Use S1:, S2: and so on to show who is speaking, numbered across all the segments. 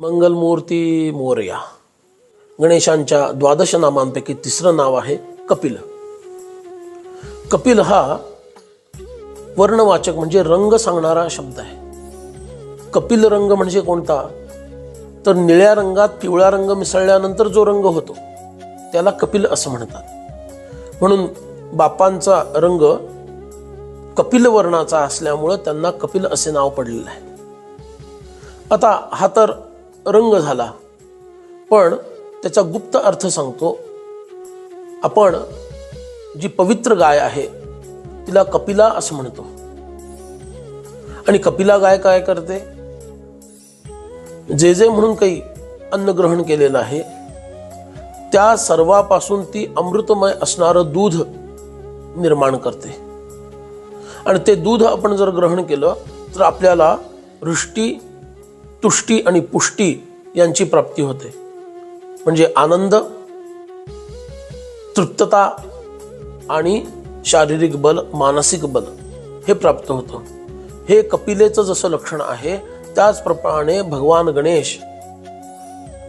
S1: मंगलमूर्ती मोर्या. गणेशांच्या द्वादश नामांपैकी तिसरं नाव आहे कपिल. कपिल हा वर्णवाचक म्हणजे रंग सांगणारा शब्द आहे. कपिल रंग म्हणजे कोणता? तर निळ्या रंगात पिवळा रंग मिसळल्यानंतर जो रंग होतो त्याला कपिल असं म्हणतात. म्हणून बापांचा रंग कपिल वर्णाचा असल्यामुळं त्यांना कपिल असे नाव पडलेलं आहे. आता हा तर रंग झाला. पण त्याचा गुप्त अर्थ सांगतो. आपण जी पवित्र गाय आहे तिला कपिला असं म्हणतो. आणि कपिला गाय काय करते? जे जे म्हणून काही अन्न ग्रहण केलेलं आहे त्या सर्वापासून ती अमृतमय असणारं दूध निर्माण करते. आणि ते दूध आपण जर ग्रहण केलं तर आपल्याला वृष्टी तुष्टी आणि पुष्टी यांची प्राप्ती होते. म्हणजे आनंद तृप्तता आणि शारीरिक बल मानसिक बल हे प्राप्त होतं. हे कपिलेचं जसं लक्षण आहे त्याचप्रमाणे भगवान गणेश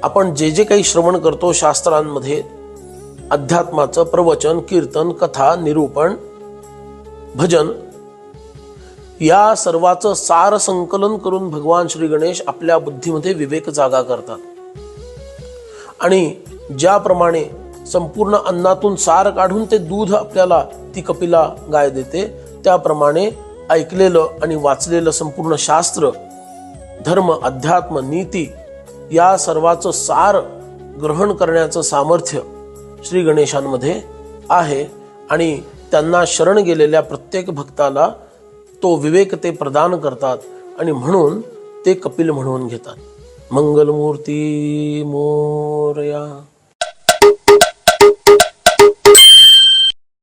S1: आपण जे जे काही श्रवण करतो शास्त्रांमध्ये अध्यात्माचं प्रवचन कीर्तन कथा निरूपण भजन या सर्वाचं सार संकलन करून भगवान श्री गणेश आपल्या बुद्धीमध्ये विवेक जागा करतात. आणि ज्याप्रमाणे संपूर्ण अन्नातून सार काढून ते दूध आपल्याला ती कपिला गाय देते त्याप्रमाणे ऐकलेलं आणि वाचलेलं संपूर्ण शास्त्र धर्म अध्यात्म नीती या सर्वाचं सार ग्रहण करण्याचं सामर्थ्य श्री गणेशांमध्ये आहे. आणि त्यांना शरण गेलेल्या प्रत्येक भक्ताला तो विवेक ते प्रदान करतात आणि म्हणून ते कपिल म्हणून घेतात. मंगलमूर्ती मोरया.